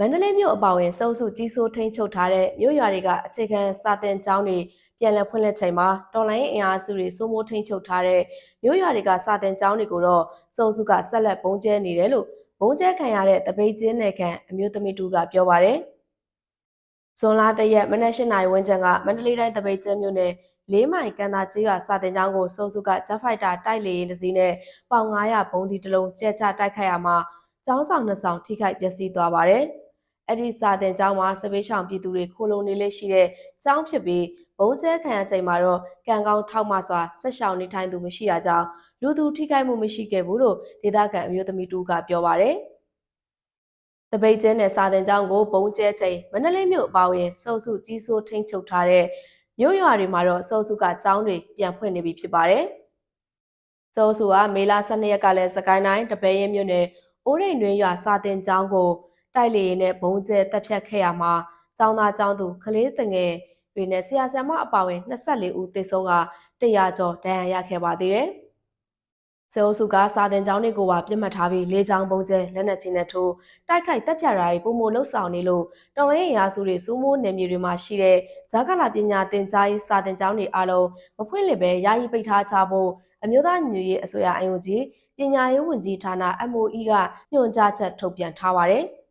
မန္တလေးမြို့အပါအဝင်စုံစုကြီးစိုးထိန်ချုပ်ထားတဲ့မြို့ရွာတွေကအခြေခံစာသင်ကျောင်းတွေပြန်လည်ဖွင့်လှစ်ချိန်မှာတော်လိုင်းအင်အားစုတွေစိုးမိုးထိန်ချုပ်ထားတဲ့မြို့ရွာတွေကစာသင်ကျောင်းတွေကိုတော့စုံစုကဆက်လက်ပုံကျဲနေတယ်လို့ပုံကျဲခံရတဲ့တပိတ်ချင်းနယ်ခံအမျိုးသမီးတူကပြောပါတယ်။ဇွန်လတရက်မနက်၈နာရီဝန်းကျင်ကမန္တလေးတိုင်းတပိတ်ချင်းမြို့နယ်လေးမိုင်ကန်သာကျေးရွာစာတင်ကျောင်းကိုစုံစုကဂျက်ဖိုက်တာတိုက်လေရင်တစ်စီးနဲ့ပေါင်900ဘုံဒီတစ်လုံးကျဲချတိုက်ခိုက်ရမှာကျောင်းဆောင်နှစ်ဆောင်ထိခိုက်ပျက်စီးသွားပါတယ်။ အဲ့ဒီစာတင်ကျောင်းမှာစပေးဆောင်ပြည်သူတွေခိုလုံနေလေးရှိတဲ့ကျောင်းဖြစ်ပြီးဘုံကျဲခံရချိန်မှာတော့ကံကောင်းထောက်မှစွာဆက်ရှောင်နေထိုင်သူမရှိရကြောင်းလူသူထိခိုက်မှုမရှိခဲ့ဘူးလို့ဒေသခံအမျိုးသမီးတူကပြောပါတယ်။တပိတ်ကျင်းနဲ့စာတင်ကျောင်းကိုဘုံကျဲချိန်မန္တလေးမြို့အပါအဝင်စုံစုကြီးစိုးထိန်းချုပ်ထားတဲ့မြို့ရွာတွေမှာတော့စုံစုကကျောင်းတွေပြန်ဖွင့်နေပြီဖြစ်ပါတယ်။စုံစုကမေလ12ရက်ကလည်းစကိုင်းတိုင်းတပည့်ရင်မြို့နယ်အိုးရိန်တွင်ရွာစာတင်ကျောင်းကို တိုက်လေရင်နဲ့ဘုံကျဲတက်ဖြတ်ခဲ့ရမှာကျောင်းသားကျောင်းသူကလေးတငယ်တွေနဲ့ဆရာဆရာမအပါအဝင်24ဦးသေဆုံးက100ကျော်ဒဏ်ရာရခဲ့ပါသေးတယ်။စေအုပ်စုကစာတင်ကျောင်းတွေကိုပါပြစ်မှတ်ထားပြီးလေးချောင်းပုံကျဲလက်နက်ကြီးနဲ့ထိုးတိုက်ခိုက်တပ်ဖြတ်ရာတွေပုံမလှုပ်ဆောင်နေလို့တော်လိုင်းရာစုတွေစိုးမိုးနယ်မြေတွေမှာရှိတဲ့ဇာကလာပညာသင်ကြားရေးစာတင်ကျောင်းတွေအားလုံးမဖွင့်လှစ်ပဲယာယီပိတ်ထားချဖို့အမျိုးသားညီညွတ်ရေးအစိုးရအယုံကြီးပညာရေးဝန်ကြီးဌာန MOE ကညွှန်ကြားချက်ထုတ်ပြန်ထားပါတယ်။